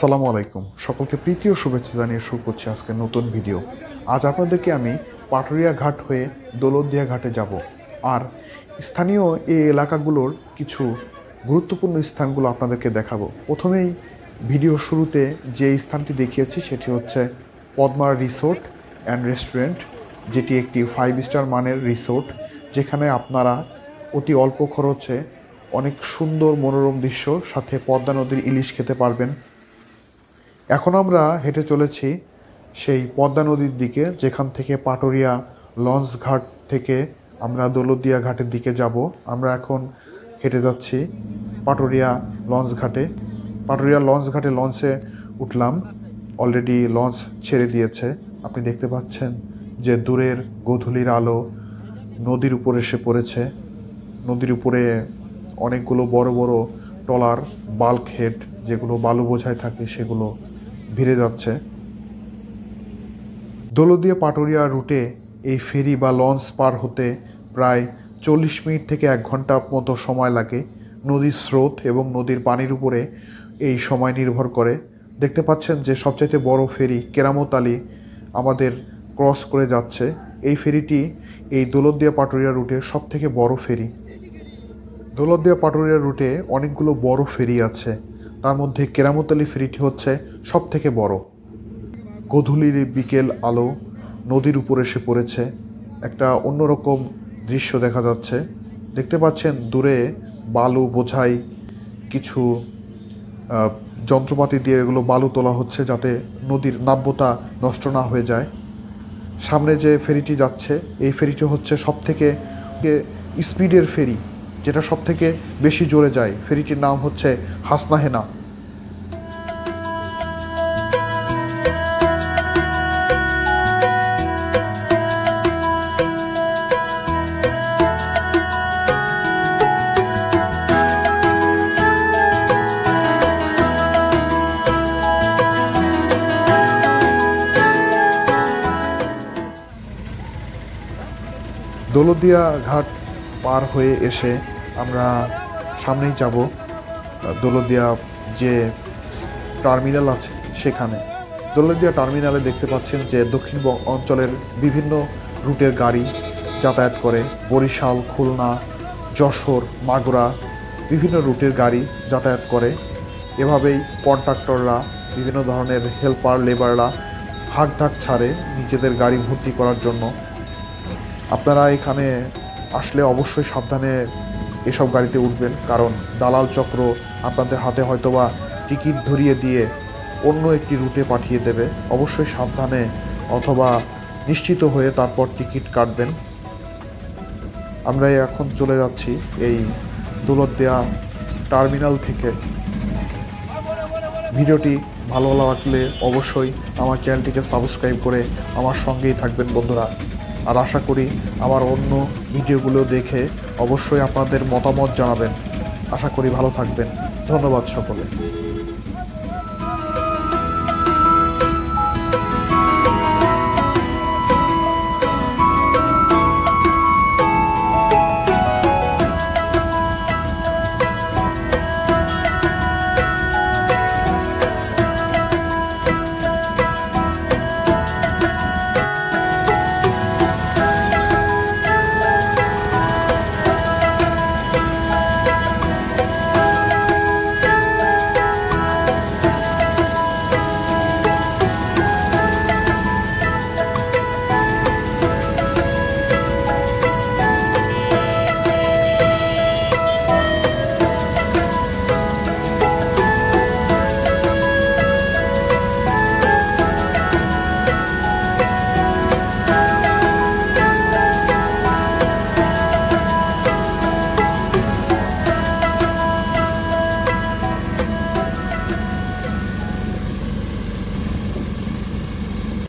আসসালামু আলাইকুম। সকলকে প্রীতি ও শুভেচ্ছা জানিয়ে শুরু করছি আজকে নতুন ভিডিও। আজ আপনাদেরকে আমি পাটুরিয়া ঘাট হয়ে দোলদিয়া ঘাটে যাব। আর স্থানীয় এই এলাকাগুলোর কিছু গুরুত্বপূর্ণ স্থানগুলো আপনাদেরকে দেখাবো। প্রথমেই ভিডিও শুরুতে যে স্থানটি দেখিয়েছি সেটি হচ্ছে পদ্মার রিসোর্ট অ্যান্ড রেস্টুরেন্ট, যেটি একটি ফাইভ স্টার মানের রিসোর্ট, যেখানে আপনারা অতি অল্প খরচে অনেক সুন্দর মনোরম দৃশ্য, সাথে পদ্মা নদীর ইলিশ খেতে পারবেন। এখন আমরা হেঁটে চলেছি সেই পদ্মা নদীর দিকে, যেখান থেকে পাটুরিয়া লঞ্চ ঘাট থেকে আমরা দৌলতদিয়া ঘাটের দিকে যাব। আমরা এখন হেঁটে যাচ্ছি পাটুরিয়া লঞ্চ ঘাটে। পাটুরিয়া লঞ্চ ঘাটে লঞ্চে উঠলাম। অলরেডি লঞ্চ ছেড়ে দিয়েছে। আপনি দেখতে পাচ্ছেন যে দূরের গোধূলির আলো নদীর উপর এসে পড়েছে। নদীর উপরে অনেকগুলো বড় বড় ট্রলার বাল্ক হেড যেগুলো বালু বোঝায় থাকে, সেগুলো ভিড়ে যাচ্ছে। দৌলদিয়া পাটুরিয়া রুটে এই ফেরি বা লঞ্চ পার হতে প্রায় চল্লিশ মিনিট থেকে এক ঘণ্টা মতো সময় লাগে। নদীর স্রোত এবং নদীর পানির উপরে এই সময় নির্ভর করে। দেখতে পাচ্ছেন যে সবচাইতে বড় ফেরি কেরামত আলী আমাদের ক্রস করে যাচ্ছে। এই ফেরিটি এই দৌলতদিয়া পাটুরিয়া রুটে সব থেকে বড় ফেরি। দৌলতদিয়া পাটুরিয়া রুটে অনেকগুলো বড় ফেরি আছে। তার মধ্যে কেরামত আলী ফেরিটি হচ্ছে সব থেকে বড়। গধূলির বিকেল আলো নদীর উপর এসে পড়েছে। একটা অন্যরকম দৃশ্য দেখা যাচ্ছে। দেখতে পাচ্ছেন দূরে বালু বোঝাই কিছু যন্ত্রপাতি দিয়ে এগুলো বালু তোলা হচ্ছে যাতে নদীর নাব্যতা নষ্ট না হয়ে যায়। সামনে যে ফেরিটি যাচ্ছে, এই ফেরিটি হচ্ছে সব থেকে স্পিডের ফেরি। যেটা সব থেকে বেশি জোরে যায়। ফেরিটির নাম হচ্ছে হাসনাহেনা। দৌলতদিয়া ঘাট পার হয়ে এসে আমরা সামনেই যাব দৌলতদিয়া যে টার্মিনাল আছে সেখানে। দৌলতদিয়া টার্মিনালে দেখতে পাচ্ছেন যে দক্ষিণবঙ্গ অঞ্চলের বিভিন্ন রুটের গাড়ি যাতায়াত করে। বরিশাল, খুলনা, যশোর, মাগুরা বিভিন্ন রুটের গাড়ি যাতায়াত করে। এভাবেই কন্ট্রাক্টররা, বিভিন্ন ধরনের হেল্পার, লেবাররা হাট ধাক ছাড়ে নিজেদের গাড়ি ভর্তি করার জন্য। আপনারা এখানে আসলে অবশ্যই সাবধানে এসব গাড়িতে উঠবেন, কারণ দালাল চক্র আপনাদের হাতে হয়তোবা টিকিট ধরিয়ে দিয়ে অন্য একটি রুটে পাঠিয়ে দেবে। অবশ্যই সাবধানে অথবা নিশ্চিত হয়ে তারপর টিকিট কাটবেন। আমরা এখন চলে যাচ্ছি এই দৌলতদিয়া টার্মিনাল থেকে। ভিডিওটি ভালো লাগলে অবশ্যই আমার চ্যানেলটিকে সাবস্ক্রাইব করে আমার সঙ্গেই থাকবেন বন্ধুরা। আর আশা করি আমার অন্য ভিডিওগুলো দেখে অবশ্যই আপনাদের মতামত জানাবেন। আশা করি ভালো থাকবেন। ধন্যবাদ সকলে।